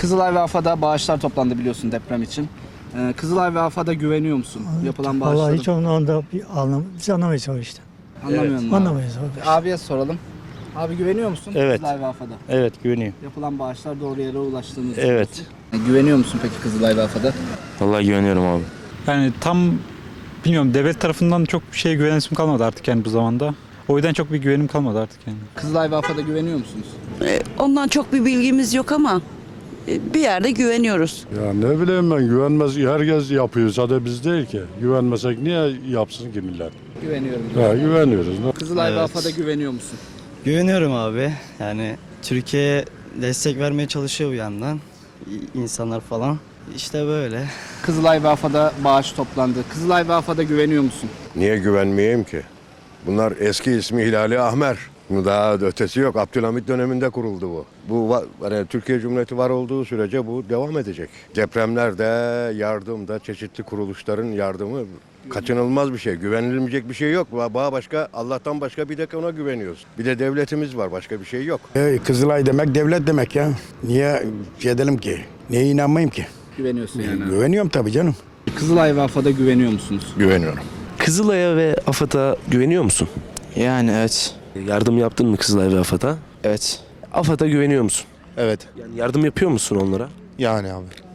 Kızılay ve AFA'da bağışlar toplandı biliyorsun deprem için. Ee, Kızılay ve AFA'da güveniyor musun? Yapılan Vallahi bağışları hiç onu anda bir anlam biz anlamayız o işte. anlamıyor musun? abi? Anlamayız abi. Abiye soralım. Abi güveniyor musun Evet. Kızılay ve AFA'da? Evet güveniyor. Yapılan bağışlar doğru yere ulaştığını Evet. düşünüyorsun. Ee, Güveniyor musun peki Kızılay ve AFA'da? Vallahi güveniyorum abi. Yani tam bilmiyorum devlet tarafından çok bir şeye güvenesim kalmadı artık yani bu zamanda. O yüzden çok bir güvenim kalmadı artık yani. Kızılay ve AFA'da güveniyor musunuz? E, Ondan çok bir bilgimiz yok ama e, bir yerde güveniyoruz. Ya ne bileyim ben güvenmez herkes yapıyor sadece biz değil ki. Güvenmesek niye yapsın ki millet? Güveniyorum. Ya güveniyoruz. Kızılay ve Evet. AFA'da güveniyor musun? Güveniyorum abi. Yani Türkiye'ye destek vermeye çalışıyor bir yandan. İnsanlar falan. İşte böyle. Kızılay ve AFA'da bağış toplandı. Kızılay ve AFA'da güveniyor musun? Niye güvenmeyeyim ki? Bunlar eski ismi Hilali Ahmer. Daha ötesi yok. Abdülhamit döneminde kuruldu bu. Bu hani Türkiye Cumhuriyeti var olduğu sürece bu devam edecek. Depremlerde, yardımda çeşitli kuruluşların yardımı kaçınılmaz bir şey. Güvenilmeyecek bir şey yok. Ba- Bağ başka, Allah'tan başka bir de ona güveniyoruz. Bir de devletimiz var. Başka bir şey yok. E, Kızılay demek devlet demek ya. Niye şey edelim ki? Niye inanmayayım ki? Güveniyorsun yani. Güveniyorum tabii canım. Kızılay ve AFA'da güveniyor musunuz? Güveniyorum. Kızılay'a ve AFAD'a güveniyor musun? Yani evet. Yardım yaptın mı Kızılay ve AFAD'a? Evet. AFAD'a güveniyor musun? Evet. Yani yardım yapıyor musun onlara? Yani abi.